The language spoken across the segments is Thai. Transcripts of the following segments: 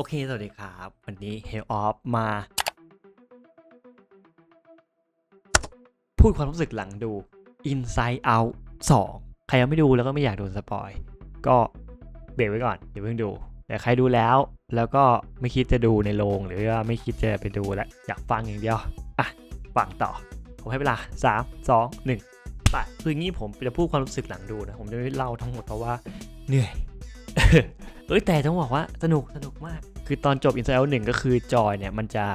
โอเค สวัสดีครับ วันนี้ Hell Off มา พูดความรู้สึกหลังดู Inside Out 2 ใครยังไม่ดูแล้วก็ไม่อยากโดนสปอย ก็เบรกไว้ก่อนอย่าเพิ่งดู แต่ใครดูแล้ว แล้วก็ไม่คิดจะดูในโรงหรือว่าไม่คิดจะไปดูแล้ว อยากฟังอย่างเดียว อะ ฟังต่อ ผมให้เวลา 3 2 1ไปคืองี้ผมจะพูดความรู้สึกหลังดูนะ ผมจะไม่เล่าทั้งหมดเพราะว่าเหนื่อยเอ้ยแต่ต้องบอกว่าสนุกสนุกมาก คือตอนจบ Inside Out 1 ก็คือจอยเนี่ยมันจะ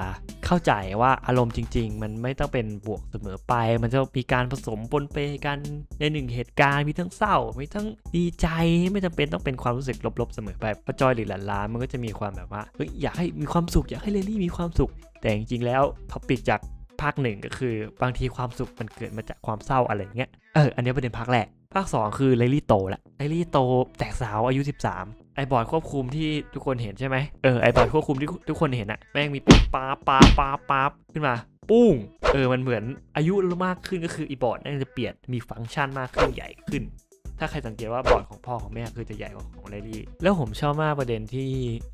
เข้าใจว่าอารมณ์จริง ๆ มันไม่ต้องเป็นบวกเสมอไป มันจะมีการผสมปนเปกันในหนึ่งเหตุการณ์มีทั้งเศร้า มีทั้งดีใจไม่จำเป็นต้องเป็นความรู้สึกลบๆเสมอไปพราะจอยหรือหลานลามันก็จะมีความแบบว่าเฮ้ยอยากให้มีความสุขอยากให้เลลี่มีความสุข แต่จริงๆแล้วท็อปิกจากภาคหนึ่งก็คือบางทีความสุขมันเกิดมาจากความเศร้าอะไรอย่างเงี้ยเอออันนี้ประเด็นภาคแรกภาค 2 คือเลลี่โตแล้วเลลี่โตแตกสาวอายุ 13 ไอบอร์ดควบคุมที่ทุกคนเห็นใช่ไหมเออไอบอร์ดควบคุมที่ทุกคนเห็นอะแม่งมีป๊าป๊าป๊าป๊าขึ้นมา ปุ้งเออมันเหมือนอายุมากขึ้นก็คืออีบอร์ดน่าจะเปลี่ยนมีฟังก์ชันมากขึ้นใหญ่ขึ้น ถ้าใครสังเกตว่าบอร์ดของพ่อของแม่คือจะใหญ่กว่าของเลลี่แล้วผมชอบมากประเด็นที่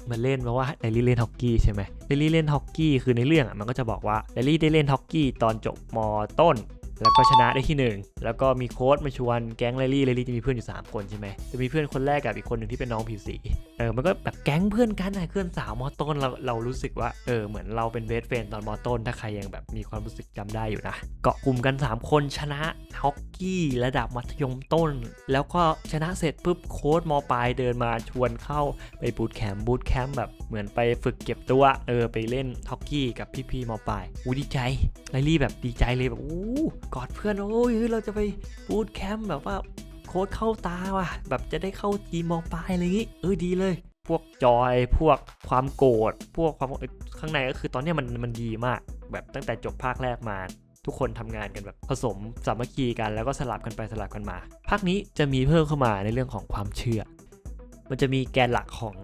มันเล่นมาว่าเลลี่เล่นฮอกกี้ใช่ไหมเลลี่เล่นฮอกกี้คือในเรื่องอะมันก็จะบอกว่าเลลี่ได้เล่นฮอกกี้ตอนจบมต้น แล้วก็ชนะได้ที่หนึ่งแล้วก็มีโค้ชมาชวนแก๊งเลลี่เลลี่จะมีเพื่อนอยู่ 3 คนใช่ไหมจะมีเพื่อนคนแรกกับอีกคนหนึ่งที่เป็นน้องผิวสีเออมันก็แบบแก๊งเพื่อนกันนะเพื่อนสาวมอต้นเราเรารู้สึกว่าเออเหมือนเราเป็นเบสเฟนตอนมอต้น ถ้าใครยังแบบมีความรู้สึกจำได้อยู่นะเกาะกลุ่มกัน 3 คนชนะฮอกกี้ระดับมัธยมต้น แล้วก็ชนะเสร็จปุ๊บโค้ชมปลายเดินมาชวนเข้าไปบูตแคมป์บูตแคมป์แบบเหมือนไปฝึกเก็บตัวเออไปเล่นฮอกกี้กับพี่ๆมปลายอู้ดีใจไลลี่แบบดีใจเลยแบบอู้กอดเพื่อนโอ้ยเราจะไปบูตแคมป์แบบว่าโค้ดเข้าตาว่ะ แบบจะได้เข้าทีมมปลายอะไรอย่างงี้เออดีเลย พวกจอยพวกความโกรธพวกความข้างในก็คือตอนนี้มันมันดีมาก แบบตั้งแต่จบภาคแรกมาทุกคนทำงานกันแบบผสมสามัคคีกันแล้วก็สลับกันไปสลับกันมา ภาคนี้จะมีเพิ่มเข้ามาในเรื่องของความเชื่อ มันจะมีแกนหลักของ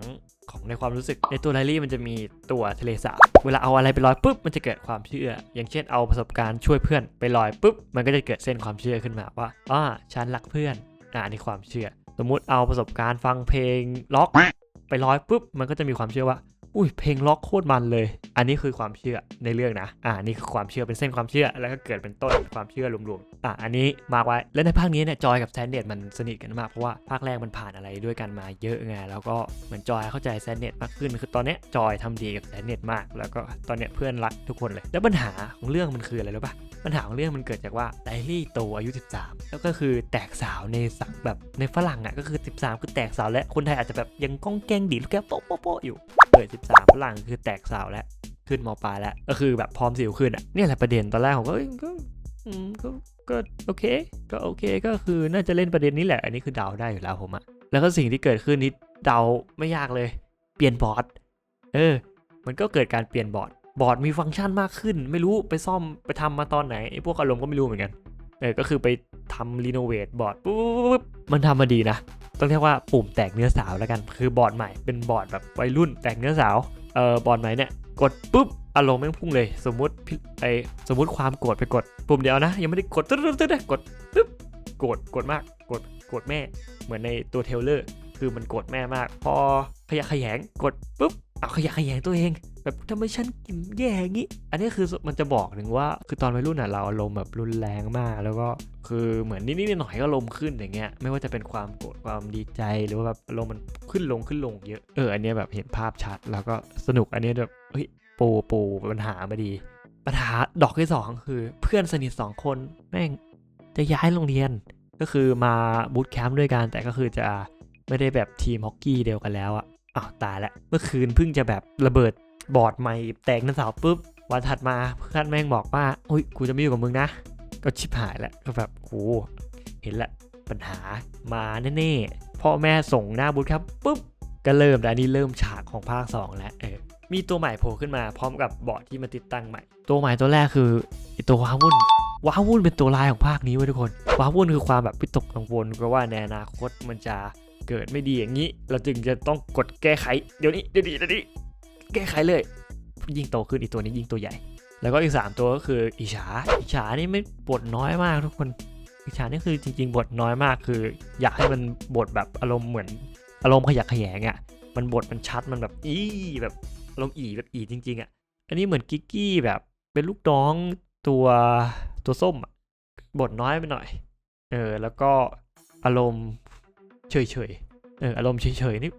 ของในความรู้สึกในตัวไลลี่มันจะมีตัวทะเลสาบเวลาเอาอะไรไปลอยปุ๊บมันจะเกิดความเชื่อ อย่างเช่นเอาประสบการณ์ช่วยเพื่อนไปลอยปุ๊บมันก็จะเกิดเส้นความเชื่อขึ้นมาว่าอ่าฉันรักเพื่อนอ่าอันนี้ความเชื่อ สมมุติเอาประสบการณ์ฟังเพลงล็อก ไปลอยปุ๊บมันก็จะมีความเชื่อว่า อุ้ยเพลงล็อกโคตรมันเลย อันนี้คือความเชื่อในเรื่องนะ อ่านี่คือความเชื่อเป็นเส้นความเชื่อ แล้วก็เกิดเป็นต้นความเชื่อรวมๆ อ่าอันนี้มาไว้ แล้วในภาคนี้เนี่ยจอยกับแซนเดตมันสนิทกันมากเพราะว่าภาคแรกมันผ่านอะไรด้วยกันมาเยอะไง แล้วก็เหมือนจอยเข้าใจแซนเดตมากขึ้น คือตอนเนี้ยจอยทำดีกับแซนเดตมาก แล้วก็ตอนเนี้ยเพื่อนรักทุกคนเลย แล้วปัญหาของเรื่องมันคืออะไรรู้ปะปัญหาของเรื่องมันเกิดจากว่าไดรี่โตอายุ 13 แล้วก็คือแตกสาวในสังแบบในฝรั่งอะก็คือ 13 คือแตกสาวและคนไทยอาจจะแบบยังก้องแกงดีดลูกแก้วโป๊ะโป๊ะโป๊ะอยู่เปิด13ฝรั่งคือแตกสาวแล้วขึ้นมปลายแล้วก็คือแบบพร้อมสิวขึ้นอะนี่แหละประเด็นตอนแรกผมก็เอ้ยก็ก็ก็โอเค ก็โอเคก็คือน่าจะเล่นประเด็นนี้แหละ อันนี้คือเดาได้อยู่แล้วผมอะแล้วก็สิ่งที่เกิดขึ้นนี้เดาไม่ยากเลย เปลี่ยนบอร์ดเออ มันก็เกิดการเปลี่ยนบอร์ดบอร์ดมีฟังก์ชันมากขึ้น ไม่รู้ไปซ่อมไปทำมาตอนไหนไอ้พวกอารมณ์ก็ไม่รู้เหมือนกันเออก็คือไป ทำรีโนเวทบอร์ดปุ๊บมันทำมาดีนะ ต้องเรียกว่าปุ่มแตกเนื้อสาวแล้วกัน คือบอร์ดใหม่เป็นบอร์ดแบบวัยรุ่นแตกเนื้อสาว เออบอร์ดใหม่เนี่ยกดปุ๊บอารมณ์แม่งพุ่งเลย สมมติไอสมมติความโกรธไปกด ปุ่มเดียวนะ ยังไม่ได้กดตึ๊ดตึ๊ดตึ๊ดกดปึ๊บโกรธโกรธมากกดกดแม่ เหมือนในตัวเทลเลอร์ คือมันโกรธแม่มาก พอขยะแขยงกดปุ๊บเอาขยะแขยงตัวเอง แบบทำไมฉันกินแย่งี้ อันนี้คือมันจะบอกถึงว่า คือตอนวัยรุ่นอะเราอารมณ์แบบรุนแรงมาก แล้วก็คือเหมือนนิดๆหน่อยๆก็อารมขึ้นอย่างเงี้ย ไม่ว่าจะเป็นความโกรธความดีใจหรือว่าแบบอารมมันขึ้นลงขึ้นลงเยอะ เออ อันนี้แบบเห็นภาพชัด แล้วก็สนุก อันนี้แบบ เฮ้ย ปูปูปัญหามาดี ปัญหาดอกที่สองคือเพื่อนสนิทสองคนแม่งจะย้ายโรงเรียน ก็คือมาบูตแคมป์ด้วยกัน แต่ก็คือจะไม่ได้แบบทีมฮอกกี้เดียวกันแล้วอะอ้าวตายล้วเมื่อคืนเพิ่งจะแบบระเบิด บอร์ดใหม่แตกนันเสาร์ปุ๊บวันถัดมาเพื่อนแม่งบอกว่าอุ้ยกูจะไม่อยู่กับมึงนะ ก็ชิบหายแล้วก็แบบโหเห็นละปัญหามาแน่ๆพ่อแม่ส่งหน้าบูตแคมป์ปุ๊บก็เริ่มแล้วนี่เริ่มฉากของภาค 2 แล้วเออมีตัวใหม่โผล่ขึ้นมาพร้อมกับบอร์ดที่มาติดตั้งใหม่ ตัวใหม่ตัวแรกคือตัวว้าวุ่นว้าวุ่นเป็นตัวลายของภาคนี้เว้ยทุกคนว้าวุ่นคือความแบบวิตกกังวลเพราะว่าในอนาคตมันจะเกิดไม่ดีอย่างนี้ เราจึงจะต้องกดแก้ไข เดี๋ยวนี้เดี๋ยวนี้เดี๋ยวนี้ แก้ไขเลย ยิ่งโตขึ้นอีกตัวนี้ยิ่งตัวใหญ่ แล้วก็อีก 3 ตัวก็คืออิฉาอิฉานี่ไม่บทน้อยมากทุกคนอิฉานี่คือจริง ๆ บทน้อยมากคือ อยากให้มันบทแบบอารมณ์เหมือนอารมณ์ขยักขยงอะ่ะมันบทมันชัดมันแบบอีแบบลมณ์อีแบบอีจริง ๆอะอันนี้เหมือนกิกกี้แบบเป็นลูกน้องตัวตัวส้มอะบทน้อยไปหน่อย เออ แล้วก็อารมณ์เฉยๆ เออ อารมณ์เฉยๆ นี่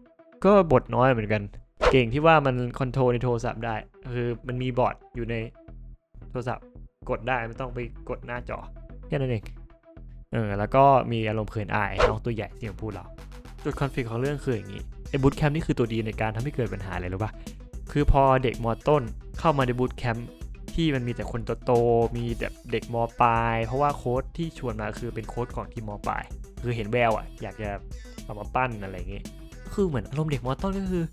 ก็บทน้อยเหมือนกัน เก่งที่ว่ามันคอนโทรลในโทรศัพท์ได้ คือมันมีบอร์ดอยู่ในโทรศัพท์กดได้ไม่ต้องไปกดหน้าจอแค่นั้นเองเออแล้วก็มีอารมณ์เขินอายน้องตัวใหญ่ที่ผมพูดเรา จุดคอนฟ lict ของเรื่องคืออย่างนี้ไอ้บูตแคมป์นี่คือตัวดีในการทำให้เกิดปัญหาเลยรู้ปะคือพอเด็กมอต้นเข้ามาในบูตแคมป์ที่มันมีแต่คนโตๆมีแบบเด็กมปลาย เพราะว่าโค้ดที่ชวนมาคือเป็นโค้ดของทีมมปลาย คือเห็นแววอะอยากจะเอามาปั้นอะไรอย่างงี้ยคือเหมือนอารมณ์เด็กมอต้นก็คือ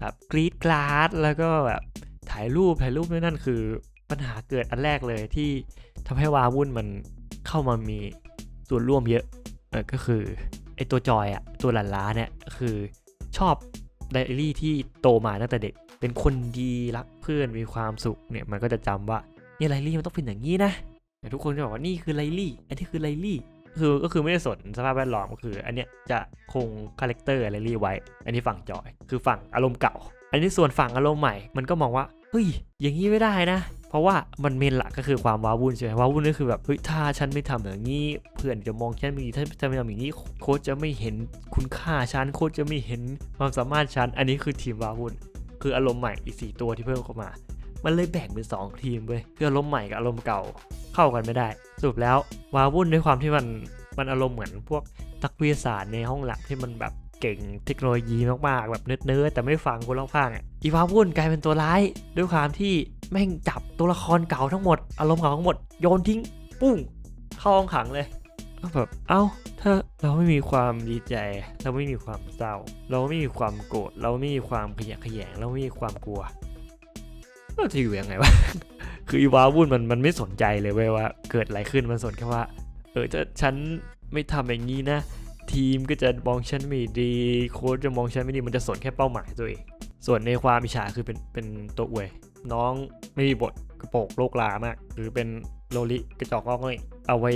แบบกรีดกราดแล้วก็แบบถ่ายรูปถ่ายรูปนั่นั่นคือปัญหาเกิดอันแรกเลยที่ทำให้วาวุ่นมันเข้ามามีส่วนร่วมเยอะเออก็คือไอตัวจอยอะตัวหลานล้าเนี่ยคือชอบไดอารี่ที่โตมาตั้งแต่เด็ก เป็นคนดีรักเพื่อนมีความสุขเนี่ยมันก็จะจำว่าเนี่ยไลลี่มันต้องเป็นอย่างนี้นะทุกคนจะบอกว่านี่คือไลลี่อันนี้คือไลลี่ คือก็คือไม่ได้สนสภาพแวดล้อมก็คือ อันเนี้ยจะคงคาแรคเตอร์อะไลลี่ไว้ อันนี้ฝั่งจอย คือฝั่งอารมณ์เก่า อันนี้ส่วนฝั่งอารมณ์ใหม่ มันก็มองว่า เฮ้ย อย่างนี้ไม่ได้นะ เพราะว่ามันเมนหลักก็คือความว้าวุ่นใช่ไหมว้าวุ่นก็คือแบบเฮ้ยถ้าฉันไม่ทำอย่างนี้ เพื่อนจะมองฉันไม่ดีถ้าฉันไม่ทำอย่างนี้โค้ชจะไม่เห็นคุณค่าฉันโค้ชจะไม่เห็นความสามารถฉันอันนี้คือทีมว้าวุ่น คืออารมณ์ใหม่อีกสี่ตัวที่เพิ่มเข้ามา มันเลยแบ่งเป็นสองทีมเว้ยคืออารมณ์ใหม่กับอารมณ์เก่าเข้ากันไม่ได้ สรุปแล้ววาวุ่นด้วยความที่มันมันอารมณ์เหมือนพวกนักวิทยาศาสตร์ในห้องแลบที่มันแบบเก่งเทคโนโลยีมากๆ แบบเนิร์ดๆแต่ไม่ฟังคนรอบข้างอะอีวาวุ่นกลายเป็นตัวร้าย ด้วยความที่แม่งจับตัวละครเก่าทั้งหมด อารมณ์เก่าทั้งหมดโยนทิ้ง ปุ้งเข้าห้องขังเลยก็แบบเอ้า ถ้าเราไม่มีความดีใจ เราไม่มีความเศร้า เราไม่มีความโกรธเราไม่มีความขยะแขยง เราไม่มีความกลัว เราจะอยู่ยังไงวะ คืออีวาวุ่นมันมันไม่สนใจเลยเว้ยว่า เกิดอะไรขึ้นมันสนแค่ว่า เออจะฉันไม่ทำอย่างนี้นะ ทีมก็จะมองฉันไม่ดีโค้ชจะมองฉันไม่ดีมันจะสนแค่เป้าหมายตัวเองส่วนในความอิจฉาคือเป็นเป็นตัวอวย น้องไม่มีบทกระโปรงโลกลามาก หรือเป็นโลลิกระจอกงอกง่อยเอาไว้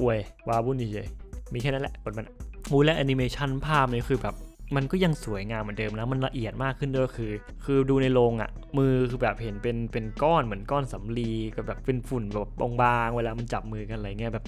อวยวาวุ่นเฉยมีแค่นั้นแหละบทมันมูและแอนิเมชันภาพนี่คือแบบ มันก็ยังสวยงามเหมือนเดิมแล้วมันละเอียดมากขึ้นด้วยคือ คือดูในโรงอะ่ะ มือคือแบบเห็นเป็นเป็นก้อนเหมือนก้อนสำลีกับแบบเป็นฝุ่นแบบบางๆเวลามันจับมือกันอะไรเงี้ยแบบ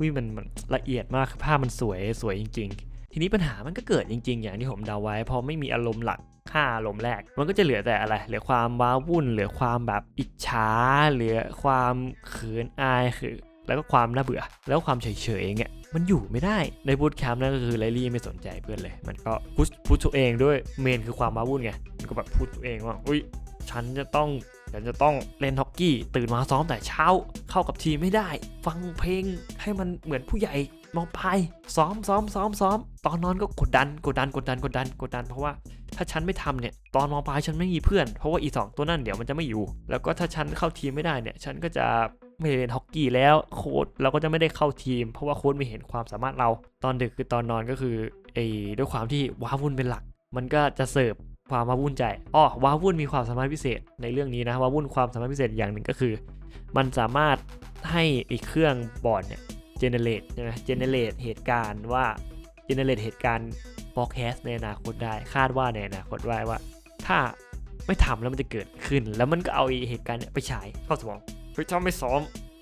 วิมันมันละเอียดมากคือภาพมันสวยสวยจริง ๆ ทีนี้ปัญหามันก็เกิดจริง ๆ อย่างที่ผมเดาไว้ พอไม่มีอารมณ์หลักค่าอารมณ์แรก มันก็จะเหลือแต่อะไร เหลือความว้าวุ่น เหลือความแบบอิจฉาเหลือความเขินอายคือ แล้วก็ความน่าเบื่อ แล้วความเฉยๆอย่างเงี้ย มันอยู่ไม่ได้ในบูตแคมป์นั่นก็คือไลลี่ไม่สนใจเพื่อนเลย มันก็พุชพุชตัวเองด้วยเมนคือความว้าวุ่นไงมันก็แบบพูดตัวเองว่าอุ้ยฉันจะต้องฉันจะต้องเล่นฮอกกี้ ตื่นมาซ้อมแต่เช้า เข้ากับทีไม่ได้ ฟังเพลงให้มันเหมือนผู้ใหญ่มองปลายซ้อมซ้อมซ้อมซ้อมตอนนอนก็กดดันกดดันกดดันกดดันกดดันเพราะว่าถ้าฉันไม่ทำเนี่ยตอนมองปลายฉันไม่มีเพื่อนเพราะว่าอีสองตัวนั่นเดี๋ยวมันจะไม่อยู่ แล้วก็ถ้าฉันเข้าทีมไม่ได้เนี่ย ฉันก็จะ ไม่เล่นฮอกกี้แล้วโค้ดเราก็จะไม่ได้เข้าทีม เพราะว่าโค้ดไม่เห็นความสามารถเรา ตอนดึกคือตอนนอนก็คือไอ้ด้วยความที่ว้าวุ่นเป็นหลัก มันก็จะเสิร์ฟความว้าวุ่นใจอ้อว้าวุ่นมีความสามารถพิเศษในเรื่องนี้นะว้าวุ่นความสามารถพิเศษอย่างหนึ่งก็คือ มันสามารถให้อีกเครื่องบอร์ดเนี่ย generate ใช่ไหม generate เหตุการณ์ว่า generate เหตุการณ์ forecast ในอนาคตได้คาดว่าในอนาคตได้ว่า ถ้าไม่ทำแล้วมันจะเกิดขึ้น แล้วมันก็เอาอเหตุการณ์เนี่ยไปฉายเข้าสมอง ฮ้ยถ้าไม่ซ้อม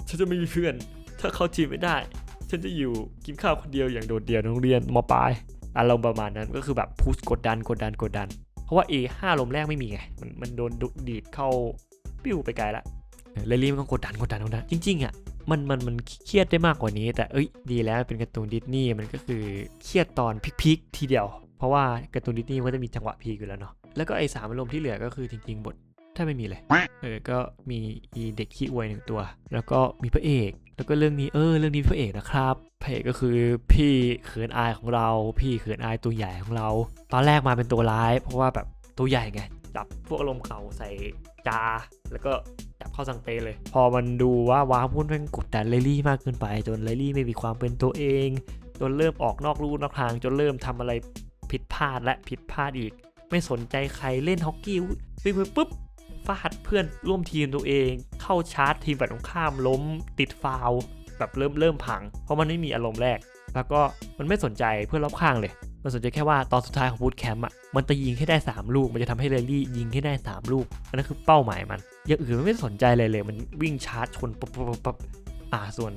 ฉันจะไม่มีเพื่อน ถ้าเข้าทีมไม่ได้ ฉันจะอยู่กินข้าวคนเดียวอย่างโดดเดี่ยวในโรงเรียนมปลายอารมณ์ประมาณนั้นก็คือแบบพุชกดดันกดดันกดดัน เพราะว่า A ห้าลมแรกไม่มีไง มันมันโดนดุดีดเข้าปิ้วไปไกลละเลลี่มันก็กดดันกดดันกดดันจริงๆอะมันมันมันเครียดได้มากกว่านี้ แต่เอ้ยดีแล้วเป็นการ์ตูนดิสนีย์มันก็คือเครียดตอนพีคๆทีเดียว เพราะว่าการ์ตูนดิสนีย์มันก็จะมีจังหวะพีคอยู่แล้วเนาะแล้วก็ไอ้สามอารมณ์ที่เหลือก็คือจริงๆ บท ถ้าไม่มีเลยเออก็มีอีเด็กขี้อวยหนึ่งตัว แล้วก็มีพระเอก แล้วก็เรื่องนี้เออเรื่องนี้มีพระเอกนะครับพระเอกก็คือพี่เขินอายของเรา พี่เขินอายตัวใหญ่ของเรา ตอนแรกมาเป็นตัวร้าย เพราะว่าแบบตัวใหญ่ไงจับพวกอารมณ์เก่าใส่จา แล้วก็จับเข้าสังเตเลย พอมันดูว่าว้าวุ่นแม่งกดดันไลลี่มากเกินไปจนไลลี่ไม่มีความเป็นตัวเองจนเริ่มออกนอกลู่นอกทางจนเริ่มทำอะไรผิดพลาดและผิดพลาดอีก ไม่สนใจใครเล่นฮอกกี้วิ่งไปปุ๊บ ฟาดเพื่อนร่วมทีมตัวเอง เข้าชาร์จทีมฝั่งตรงข้ามล้มติดฟาวแบบเริ่มเริ่มพัง เพราะมันไม่มีอารมณ์แรก แล้วก็มันไม่สนใจเพื่อนรอบข้างเลย มันสนใจแค่ว่าตอนสุดท้ายของบูตแคมป์อะมันจะยิงให้ได้ 3 ลูก มันจะทำให้เรลลี่ยิงให้ได้ 3 ลูกอันนั้นคือเป้าหมายมันอย่างอื่นมันไม่สนใจเลยเลย มันวิ่งชาร์จชนปั๊บปั๊บปั๊บปั๊บอ่าส่วน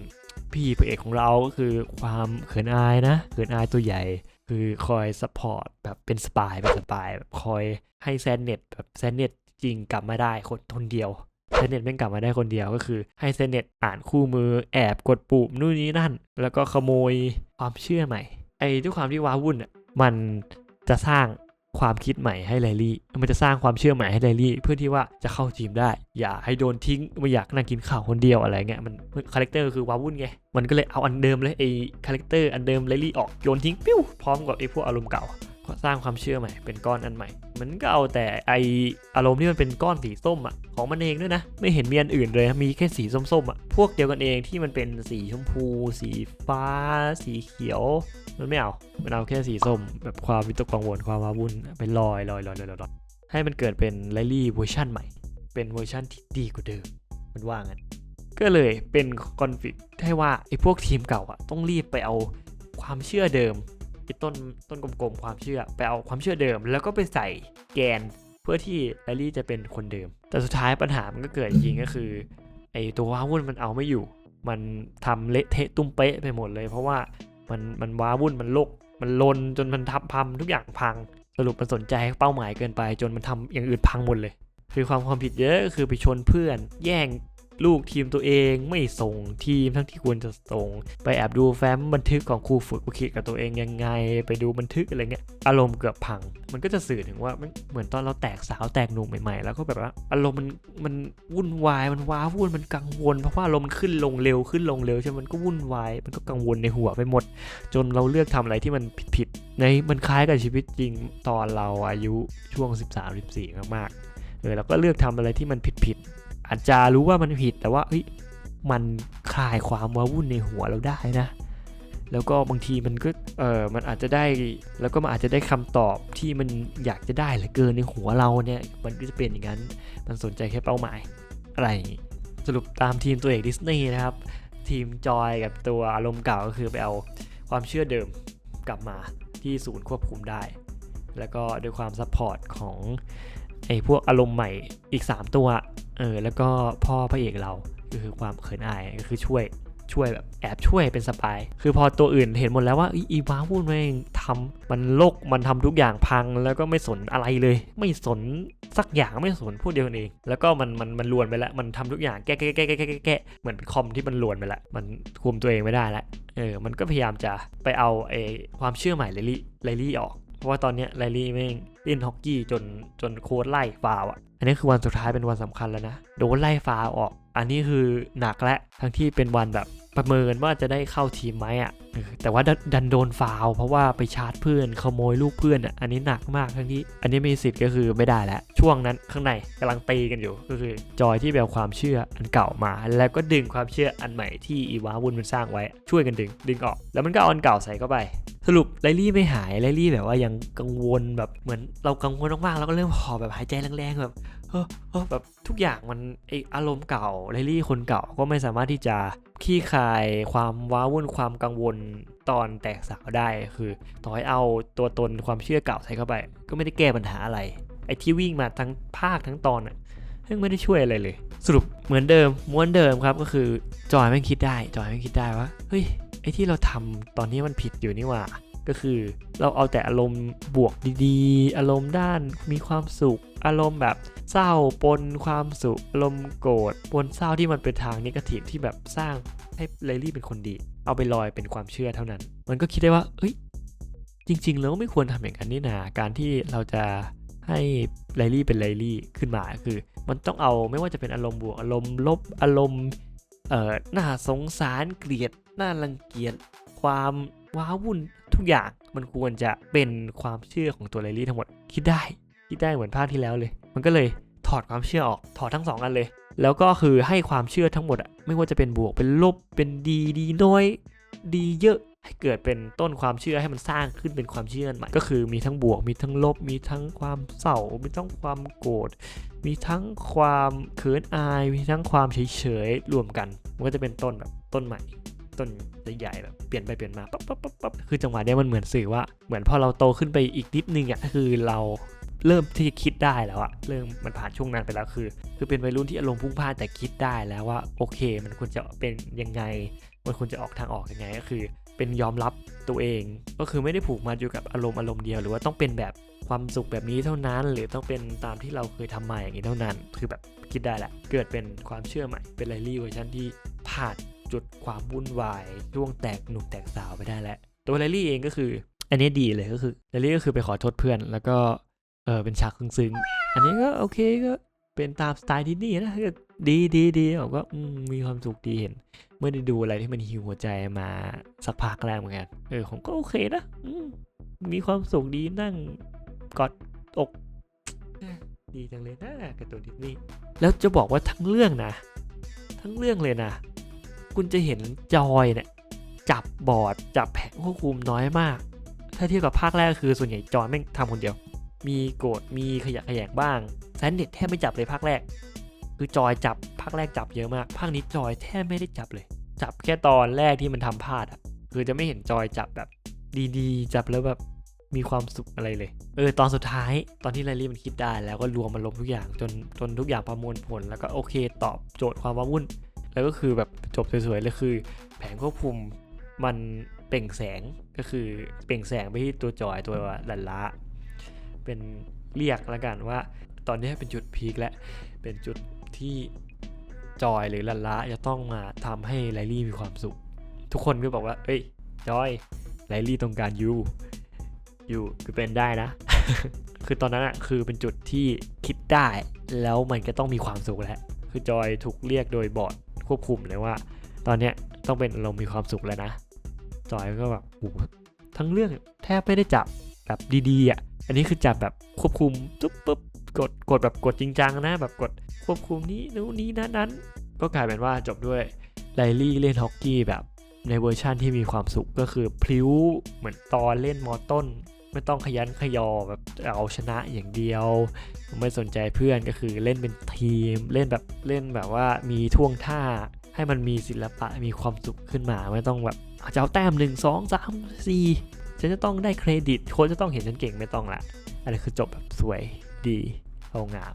พี่พระเอกของเราก็คือความเขินอายนะเขินอายตัวใหญ่คือคอยซัพพอร์ตแบบเป็นสปายเป็นสปายแบบคอยให้แซนเน็ตแบบแซนเน็ต จริงกลับมาได้คนคนเดียวแซเน็ตแม่งกลับมาได้คนเดียวก็คือ ให้แซเน็ตอ่านคู่มือแอบกดปุ่มนู่นนี่นั่น แล้วก็ขโมยความเชื่อใหม่ ไอ้ด้วยความที่ว้าวุ่นอะมันจะสร้างความคิดใหม่ให้ไลลี่ มันจะสร้างความเชื่อใหม่ให้ไลลี่ เพื่อที่ว่าจะเข้าทีมได้ อย่าให้โดนทิ้ง ไม่อยากนั่งกินข้าวคนเดียวอะไรเงี้ย มันคาแรคเตอร์คือว้าวุ่นไง มันก็เลยเอาอันเดิมเลยไอ้คาแรคเตอร์อันเดิมไลลี่ออกโยนทิ้งปิ้วพร้อมกับไอ้พวกอารมณ์เก่า สร้างความเชื่อใหม่เป็นก้อนอันใหม่ มันก็เอาแต่ไออารมณ์ที่มันเป็นก้อนสีส้มอะของมันเองด้วยนะ ไม่เห็นมีอันอื่นเลยมีแค่สีส้มๆอะพวกเดียวกันเองที่มันเป็นสีชมพู สีฟ้า สีเขียว มันไม่เอามันเอาแค่สีส้ม แบบความวิตกกังวลความว้าวุ่นไปลอยลอยลอยลอยลอยให้มันเกิดเป็นไลลี่เวอร์ชันใหม่ เป็นเวอร์ชันที่ดีกว่าเดิมมันว่างั้นก็เลยเป็นคอนฟ lict ให้ว่าไอ้พวกทีมเก่าอะต้องรีบไปเอาความเชื่อเดิม ไอ้ต้นต้นกลมๆความเชื่อ ไปเอาความเชื่อเดิม แล้วก็ไปใส่แกนเพื่อที่แลลี่จะเป็นคนเดิม แต่สุดท้ายปัญหามันก็เกิดจริงก็คือไอตัวว้าวุ่นมันเอาไม่อยู่ มันทำเละเทะตุ้มเป๊ะไปหมดเลย เพราะว่ามันมันว้าวุ่นมันโลกมันลนจนมันทับพังทุกอย่างพังสรุปมันสนใจเป้าหมายเกินไป จนมันทำอย่างอื่นพังหมดเลย คือความความผิดเยอะก็คือไปชนเพื่อน แย่ง ลูกทีมตัวเองไม่ส่งทีมทั้งที่ควรจะส่ง ไปแอบดูแฟ้มบันทึกของครูฝึกว่าคิดกับตัวเองยังไง ไปดูบันทึกอะไรเงี้ยอารมณ์เกือบพัง มันก็จะสื่อถึงว่ามันเหมือนตอนเราแตกสาวแตกหนุ่มใหม่ๆ แล้วก็แบบว่าอารมณ์มันมันวุ่นวายมันว้าวุ่นมันกังวลเพราะว่าอารมณ์ขึ้นลงเร็วขึ้นลงเร็วใช่ไหมมันก็วุ่นวายมันก็กังวลในหัวไปหมด จนเราเลือกทำอะไรที่มันผิดๆในมันคล้ายกับชีวิตจริงตอนเราอายุช่วง 13-14มากๆเออเราก็เลือกทำอะไรที่มันผิด อาจจะรู้ว่ามันผิดแต่ว่าเฮ้ยมันคลายความว้าวุ่นในหัวเราได้นะ แล้วก็บางทีมันก็เออมันอาจจะได้แล้วก็มันอาจจะได้คำตอบที่มันอยากจะได้เหลือเกินในหัวเราเนี่ยมันก็จะเป็นอย่างนั้นมันสนใจแค่เป้าหมายอะไรสรุปตามทีมตัวเอกดิสนีย์นะครับ ทีมจอยกับตัวอารมณ์เก่าก็คือไปเอาความเชื่อเดิมกลับมาที่ศูนย์ควบคุมได้ แล้วก็ด้วยความซัพพอร์ตของ ไอ้พวกอารมณ์ใหม่อีก 3 ตัว เออ แล้วก็พ่อพระเอกเราก็คือความเขินอายก็คือช่วยช่วยแบบแอบช่วยเป็นสปาย คือพอตัวอื่นเห็นหมดแล้วว่าอีว้าวุ่นแม่งทำมันโลกมันทำทุกอย่างพังแล้วก็ไม่สนอะไรเลย ไม่สนสักอย่างไม่สนพูดเดียวกันเอง แล้วก็มันมันมันลวนไปแล้ว มันทำทุกอย่างแก้แก้แก้แก้แก้แก้เหมือนเป็นคอมที่มันลวนไปแล้ว มันคุมตัวเองไม่ได้แล้วเออ มันก็พยายามจะไปเอาไอ้ความเชื่อใหม่ไลลี่ไลลี่ออก เพราะว่าตอนเนี้ยไลลี่แม่งเล่นฮอกกี้จนจนโค้ดไล่ฟาวอะ อันนี้คือวันสุดท้ายเป็นวันสำคัญแล้วนะ โดนไล่ฟาวออก อันนี้คือหนักและทั้งที่เป็นวันแบบ ประเมินว่าจะได้เข้าทีมไหมอะแต่ว่าดันดันโดนฟาวเพราะว่าไปชาร์จเพื่อนขโมยลูกเพื่อนอะอันนี้หนักมากทั้งที่อันนี้มีสิทธิ์ก็คือไม่ได้แล้วช่วงนั้นข้างในกำลังตีกันอยู่ก็คือจอยที่แบบความเชื่ออันเก่ามา แล้วก็ดึงความเชื่ออันใหม่ที่อีวาวุ่นมันสร้างไว้ช่วยกันดึง ดึงออก แล้วมันก็เอาอันเก่าใส่เข้าไป สรุปไลลี่ไม่หายไลลี่แบบว่ายังกังวลแบบเหมือนเรากังวลมากๆแล้วก็เริ่มหอบแบบหายใจแรงๆแบบเออเออ แบบทุกอย่างมันไออารมณ์เก่าไลลี่คนเก่าก็ไม่สามารถที่จะขี้คายความว้าวุ่นความกังวลตอนแตกสาวได้ คือต่อให้เอาตัวตนความเชื่อเก่าใส่เข้าไป ก็ไม่ได้แก้ปัญหาอะไร ไอที่วิ่งมาทั้งภาคทั้งตอนอะซึ่งไม่ได้ช่วยอะไรเลย สรุปเหมือนเดิมม้วนเดิมครับก็คือจอยไม่คิดได้จอยไม่คิดได้ว่าเฮ้ยไอที่เราทำตอนนี้มันผิดอยู่นี่ว่าก็คือเราเอาแต่อารมณ์บวกดีๆ อารมณ์ด้านมีความสุข อารมณ์แบบ เศร้าปนความสุขอารมโกรธปนเศร้าที่มันเป็นทางนิเกทีฟที่แบบสร้างให้ไลลี่เป็นคนดี เอาไปลอยเป็นความเชื่อเท่านั้น มันก็คิดได้ว่า เอ้ย จริงๆ แล้วไม่ควรทำอย่างนั้นนี่นาการที่เราจะให้ไลลี่เป็นไลลี่ขึ้นมาคือ มันต้องเอาไม่ว่าจะเป็นอารมณ์บวกอารมณ์ลบอารมณ์เอ่อน่าสงสารเกลียดน่ารังเกียจความว้าวุ่นทุกอย่างมันควรจะเป็นความเชื่อของตัวไลลี่ทั้งหมดคิดได้คิดได้เหมือนภาคที่แล้วเลย มันก็เลยถอดความเชื่อออกถอดทั้งสองอันเลย แล้วก็คือให้ความเชื่อทั้งหมดอะไม่ว่าจะเป็นบวกเป็นลบเป็นดีดีน้อย ดีเยอะให้เกิดเป็นต้นความเชื่อให้มันสร้างขึ้นเป็นความเชื่อใหม่ก็คือมีทั้งบวกมีทั้งลบ มีทั้งความเศร้ามีทั้งความโกรธมีทั้งความเขินอาย มีทั้งความเฉยๆรวมกัน มันก็จะเป็นต้นแบบต้นใหม่ ต้นใหญ่ๆแบบเปลี่ยนไปเปลี่ยนมาปั๊บปั๊บปั๊บปั๊บคือจังหวะเนี้ยมันเหมือนสื่อว่าเหมือนพอเราโตขึ้นไปอีกนิดนึงอะคือเรา เริ่มที่จะคิดได้แล้วอะเริ่มมันผ่านช่วงนั้นไปแล้วคือ คือเป็นวัยรุ่นที่อารมณ์พุ่งพล่านแต่คิดได้แล้วว่าโอเค มันควรจะเป็นยังไง มันควรจะออกทางออกยังไงก็คือ เป็นยอมรับตัวเอง ก็คือไม่ได้ผูกมัดอยู่กับอารมณ์อารมณ์เดียว หรือว่าต้องเป็นแบบความสุขแบบนี้เท่านั้น หรือต้องเป็นตามที่เราเคยทำมาอย่างนี้เท่านั้น คือแบบคิดได้แหละ เกิดเป็นความเชื่อใหม่ เป็นไลลี่เวอร์ชันที่ผ่านจุดความวุ่นวายช่วงแตกหนุ่มแตกสาวไปได้แล้วตัวไลลี่เองก็คือ อันนี้ดีเลยก็คือไลลี่ก็คือไปขอโทษเพื่อน แล้วก็ ออเป็นฉากซึ้งๆ อันนี้ก็โอเคก็เป็นตามสไตล์ดิสนีย์นะก็ดีดีดีผมก็อืมมีความสุขดีเห็นไม่ได้ดูอะไรที่มันหิวหัวใจมาสักพักแล้วเหมือนกันเออผมก็โอเคนะอืมมีความสุขดีนั่งกอดอกเอ้ยดีจังเลยนะการ์ตูนดิสนีย์แล้วจะบอกว่าทั้งเรื่องนะ ทั้งเรื่องเลยนะ คุณจะเห็นจอยเนี่ยจับบอร์ดจับแผงควบคุมน้อยมาก ถ้าเทียบกับภาคแรกคือส่วนใหญ่จอยแม่งทำคนเดียว มีโกรธมีขยะขยงบ้างแซนเน็ตแทบไม่จับเลยภาคแรก คือจอยจับภาคแรกจับเยอะมากภาคนี้จอยแทบไม่ได้จับเลย จับแค่ตอนแรกที่มันทำพลาดอะ คือจะไม่เห็นจอยจับแบบดีๆ จับแล้วแบบมีความสุขอะไรเลย เออตอนสุดท้ายตอนที่ไลลี่มันคิดได้แล้วก็รวมมันลมณ์ทุกอย่างจนจนทุกอย่างประมวลผล แล้วก็โอเคตอบโจทย์ความว้าวุ่น แล้วก็คือแบบจบสวยๆเลยคือ แผงควบคุมมันเปล่งแสงก็คือเปล่งแสงไปที่ตัวจอยตัวลันละ เป็นเรียกแล้วกันว่า ตอนนี้เป็นจุดพีคและ เป็นจุดที่จอยหรือลันละจะต้องมาทำให้ไลลี่มีความสุข ทุกคนก็บอกว่า เอ้ย จอย ไลลี่ต้องการยูยูคือเป็นได้นะ คือตอนนั้นอะคือเป็นจุดที่คิดได้ แล้วมันก็ต้องมีความสุขแล้ว คือจอยถูกเรียกโดยบอร์ดควบคุมเลยว่า ตอนเนี้ยต้องเป็นอารมณ์มีความสุขแล้วนะ จอยก็แบบโอ้ทั้งเรื่องแทบไม่ได้จับ แบบดีๆอะอันนี้คือจับแบบควบคุมตุ๊บปุ๊บกดกดแบบกดจริงจังนะ แบบกดควบคุมนี้นู้นนี้นั้นนั้นก็กลายเป็นว่าจบด้วยไลลี่เล่นฮอกกี้แบบในเวอร์ชั่นที่มีความสุขก็คือพลิ้วเหมือนตอนเล่นมอต้น ไม่ต้องขยันขยอแบบเอาชนะอย่างเดียว ไม่สนใจเพื่อนก็คือเล่นเป็นทีม เล่นแบบเล่นแบบว่ามีท่วงท่าให้มันมีศิลปะมีความสุขขึ้นมา ไม่ต้องแบบจะเอาแต้มหนึ่งสองสามสี่ ฉันจะต้องได้เครดิตโค้ชจะต้องเห็นฉันเก่งไม่ต้องละอันนี้คือจบแบบสวยดีเอางาม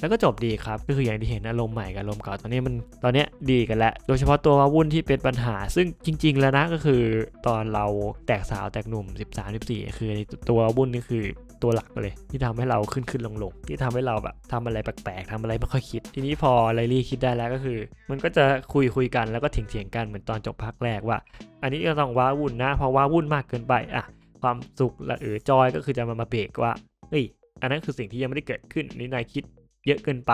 แล้วก็จบดีครับก็คืออย่างที่เห็นอารมณ์ใหม่กับอารมณ์เก่าตอนนี้มันตอนนี้ดีกันแล้ว โดยเฉพาะตัววาวุ่นที่เป็นปัญหา ซึ่งจริง ๆ แล้วนะก็คือตอนเราแตกสาวแตกหนุ่ม 13 14 คือตัววาวุ่นนี่คือ ตัวหลักเลย ที่ทำให้เราขึ้นขึ้นลงลงที่ทำให้เราแบบทำอะไรแปลกๆทำอะไรไม่ค่อยคิด ทีนี้พอไลลี่คิดได้แล้วก็คือ มันก็จะคุยคุยกันแล้วก็เถียงเถียงกันเหมือนตอนจบภาคแรกว่า อันนี้ก็ต้องว้าวุ่นนะเพราะว้าวุ่นมากเกินไปอะความสุขละหรือจอยก็คือจะมามาเบรกว่าเฮ้ยอันนั้นคือสิ่งที่ยังไม่ได้เกิดขึ้นนนี่นายคิดเยอะเกินไป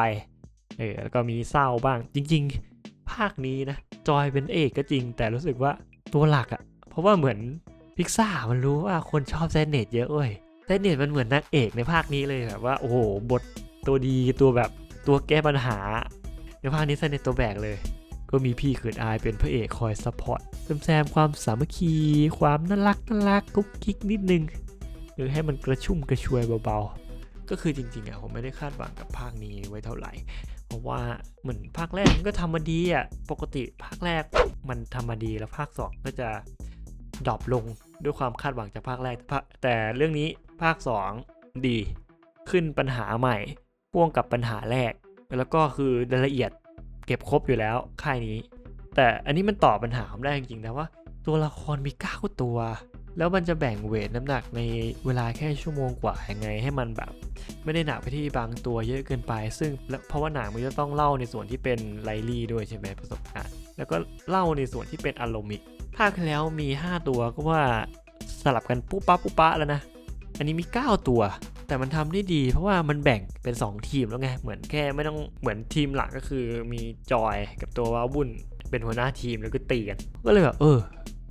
เออแล้วก็มีเศร้าบ้างจริง ๆ ภาคนี้นะจอยเป็นเอกก็จริง แต่รู้สึกว่าตัวหลักอะ่ะเพราะว่าเหมือนพิกซ่ามันรู้ว่าคนชอบแซนเนตเยอะเว้ย แซนเนตมันเหมือนนางเอกในภาคนี้เลยแบบว่าโอ้โหบทตัวดีตัวแบบตัวแก้ปัญหา ในภาคนี้แซนเนตตัวแบกเลย ก็มีพี่เขินอายเป็นพระเอกคอยซัพพอร์ตเติมแซมความสามัคคี ความน่ารักน่ารักกุ๊กกิ๊กนิดนึงหรือให้มันกระชุ่มกระชวยเบาๆ ก็คือจริงๆอะผมไม่ได้คาดหวังกับภาคนี้ไว้เท่าไหร่ เพราะว่าเหมือนภาคแรกมันก็ทำมาดีอะปกติภาคแรกมันทำมาดีแล้วภาค 2 ก็จะดรอปลงด้วยความคาดหวังจากภาคแรกแต่เรื่องนี้ ภาค 2 ดี ขึ้นปัญหาใหม่ พ่วงกับปัญหาแรก แล้วก็คือรายละเอียดเก็บครบอยู่แล้วค่ายนี้ แต่อันนี้มันตอบปัญหาผมได้จริงๆนะว่า ตัวละครมี9ตัว แล้วมันจะแบ่งเวทน้ำหนักในเวลาแค่ชั่วโมงกว่ายังไงให้มันแบบ ไม่ได้หนักไปที่บางตัวเยอะเกินไป ซึ่งเพราะว่าหนังมันจะต้องเล่าในส่วนที่เป็นไลลี่ด้วยใช่ไหมประสบการณ์แล้วก็เล่าในส่วนที่เป็นอารมณ์อีกภาคแล้วมี 5 ตัวก็ว่าสลับกันปุ๊บปั๊บปุ๊บปะแล้วนะ อันนี้มี 9 ตัว แต่มันทำได้ดี เพราะว่ามันแบ่งเป็น 2 ทีมแล้วไง เหมือนแค่ไม่ต้องเหมือนทีมหลักก็คือมีจอยกับตัวว้าวุ่นเป็นหัวหน้าทีมแล้วก็ตีกัน ก็เลยแบบเออ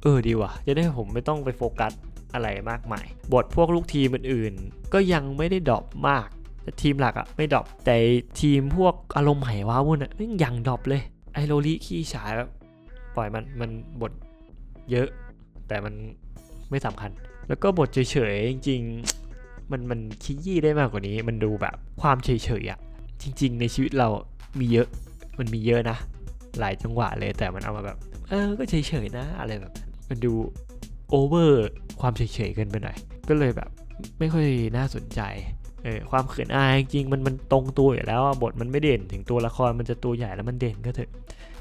เออดีว่ะ จะได้ผมไม่ต้องไปโฟกัสอะไรมากมาย บทพวกลูกทีมอื่นๆ ก็ยังไม่ได้ดรอปมาก แต่ทีมหลักอะไม่ดรอป แต่ทีมพวกอารมณ์ไหว้าวุ่นอะยังดรอปเลย ไอโรลิขี้ฉายแบบปล่อยมันมันบทเยอะ แต่มันไม่สำคัญ แล้วก็บทเฉยๆจริงๆมันมันขี้ยี่ได้มากกว่านี้ มันดูแบบความเฉยๆอะจริง ๆ ในชีวิตเรามีเยอะมันมีเยอะนะ หลายจังหวะเลยแต่มันเอามาแบบ เออก็เฉยๆนะอะไรแบบ มันดูโอเวอร์ความเฉยๆเกินไปหน่อย ก็เลยแบบไม่ค่อยน่าสนใจเออความเขินอายจริงมันมันตรงตัวอยู่แล้วบทมันไม่เด่นถึงตัวละครมันจะตัวใหญ่แล้วมันเด่นก็เถอะ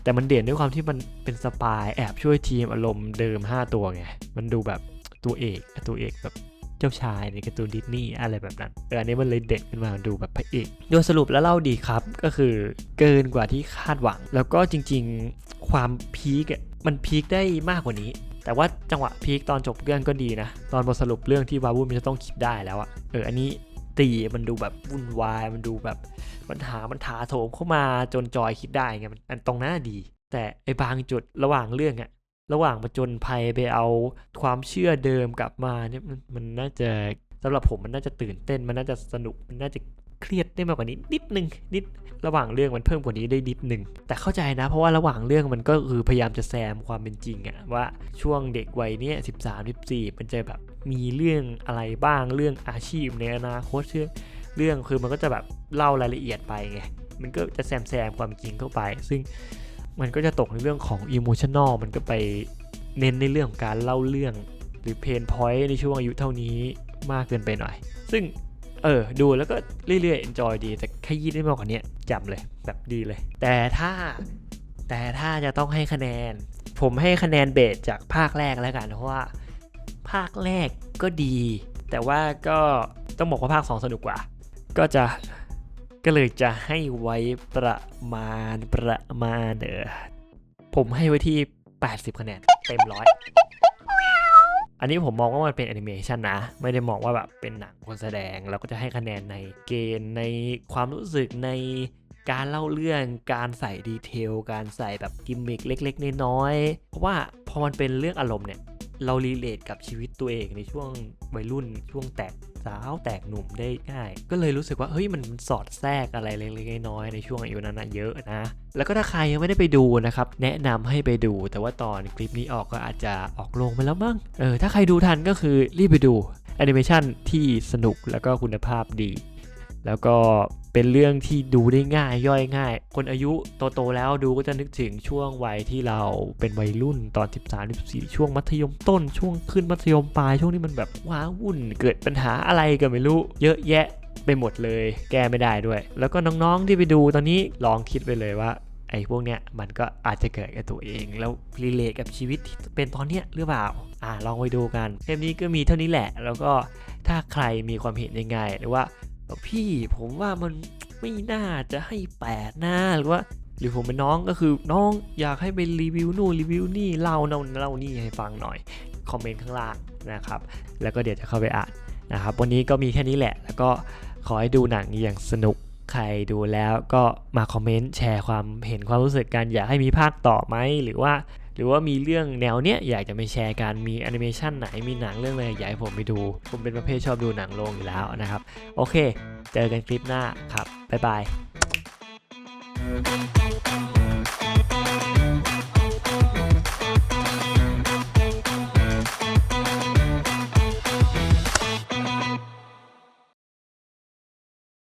แต่มันเด่นด้วยความที่มันเป็นสปายแอบช่วยทีมอารมณ์เดิม 5 ตัวไง มันดูแบบ ตัวเอกอะตัวเอกแบบเจ้าชายในการ์ตูนดิสนีย์อะไรแบบนั้นเอออันนี้มันเลยเด่นขึ้นมาดูแบบพระเอกโดยสรุปแล้วเล่าดีครับก็คือเกินกว่าที่คาดหวัง แล้วก็จริงๆความพีคอะมันพีคได้มากกว่านี้ แต่ว่าจังหวะพีคตอนจบเรื่องก็ดีนะ ตอนบทสรุปเรื่องที่วาวุ่นมันจะต้องคิดได้แล้วอะเอออันนี้ตีมันดูแบบวุ่นวาย มันดูแบบปัญหามันถาโถมเข้ามาจนจอยคิดได้ไงมันตรงนั้นดี แต่ไอ้บางจุดระหว่างเรื่องอะ ระหว่างประจนภัยไปเอาความเชื่อเดิมกลับมาเนี่ยมันน่าจะสำหรับผมมันน่าจะตื่นเต้นมันน่าจะสนุกมันน่าจะเครียดได้มากกว่านี้นิดนึงนิดระหว่างเรื่องมันเพิ่มกว่านี้ได้นิดนึงแต่เข้าใจนะ เพราะว่าระหว่างเรื่องมันก็คือพยายามจะแซมความเป็นจริงอะว่าช่วงเด็กวัยเนี้ยสิบสามสิบสี่มันจะแบบมีเรื่องอะไรบ้างเรื่องอาชีพในอนาคตเรื่องเรื่องคือมันก็จะแบบเล่ารายละเอียดไปไงมันก็จะแซมแซมความจริงเข้าไป ซึ่ง มันก็จะตกในเรื่องของอิโมชัน a ลมันก็ไปเน้นในเรื่องของการเล่าเรื่อง หรือเพนพอยต์ในช่วงอายุเท่านี้มากเกินไปหน่อย ซึ่งเออ ดูแล้วก็เรื่อยๆ enjoy ดี แต่แค่ยี่ได้มากกว่านี้จำเลยแบบดีเลย แต่ถ้าแต่ถ้าจะต้องให้คะแนน ผมให้คะแนนเบสจากภาคแรกแล้วกัน เพราะว่าภาคแรกก็ดี แต่ว่าก็ต้องบอกว่าภาค 2 สนุกกว่า ก็จะ ก็เลยจะให้ไว้ประมาณประมาณเออผมให้ไว้ที่ 80 คะแนนเต็มร้อยอันนี้ผมมองว่ามันเป็นแอนิเมชันนะ ไม่ได้มองว่าแบบเป็นหนังคนแสดงแล้วก็จะให้คะแนนในเกณฑ์ในความรู้สึกในการเล่าเรื่องการใส่ดีเทล การใส่แบบกิมมิคเล็ก ๆ น้อยๆเพราะว่าพอมันเป็นเรื่องอารมณ์เนี่ย เรารีเลทกับชีวิตตัวเองในช่วงวัยรุ่นช่วงแตก สาวแตกหนุ่มได้ง่าย ก็เลยรู้สึกว่าเฮ้ยมันสอดแทรกอะไรเล็กๆน้อยๆในช่วงอายุนั้นเยอะนะ แล้วก็ถ้าใครยังไม่ได้ไปดูนะครับแนะนำให้ไปดู แต่ว่าตอนคลิปนี้ออกก็อาจจะออกลงไปแล้วมั้งเออถ้าใครดูทันก็คือรีบไปดูแอนิเมชันที่สนุกแล้วก็คุณภาพดี แล้วก็เป็นเรื่องที่ดูได้ง่ายย่อยง่าย คนอายุโตๆแล้วดูก็จะนึกถึงช่วงวัยที่เราเป็นวัยรุ่นตอน 13 14 ช่วงมัธยมต้น ช่วงขึ้นมัธยมปลายช่วงนี้มันแบบว้าวุ่นเกิดปัญหาอะไรก็ไม่รู้ เยอะแยะไปหมดเลย แก้ไม่ได้ด้วย แล้วก็น้องๆที่ไปดูตอนนี้ลองคิดไปเลยว่าไอ้พวกเนี้ยมันก็อาจจะเกิดกับตัวเอง แล้วรีเลทกับชีวิตที่เป็นตอนเนี้ยหรือเปล่า อ่าลองไปดูกันเทปนี้ก็มีเท่านี้แหละ แล้วก็ถ้าใครมีความเห็นยังไงหรือว่า พี่ผมว่ามันไม่น่าจะให้แปดนะหรือว่า หรือผมเป็นน้องก็คือน้องอยากให้ไปรีวิวนู่นรีวิวนี่เล่าเล่าเล่านี่ให้ฟังหน่อยคอมเมนต์ข้างล่างนะครับ แล้วก็เดี๋ยวจะเข้าไปอ่านนะครับ วันนี้ก็มีแค่นี้แหละ แล้วก็ขอให้ดูหนังอย่างสนุกใครดูแล้วก็มาคอมเมนต์แชร์ความเห็นความรู้สึกกัน อยากให้มีภาคต่อไหมหรือว่า หรือว่ามีเรื่องแนวเนี้ยอยากจะมาแชร์กันมีแอนิเมชันไหนมีหนังเรื่องอะไรอยากให้ผมไปดู ผมเป็นประเภทชอบดูหนังโรงอยู่แล้วนะครับ โอเค เจอกันคลิปหน้าครับบ๊ายบาย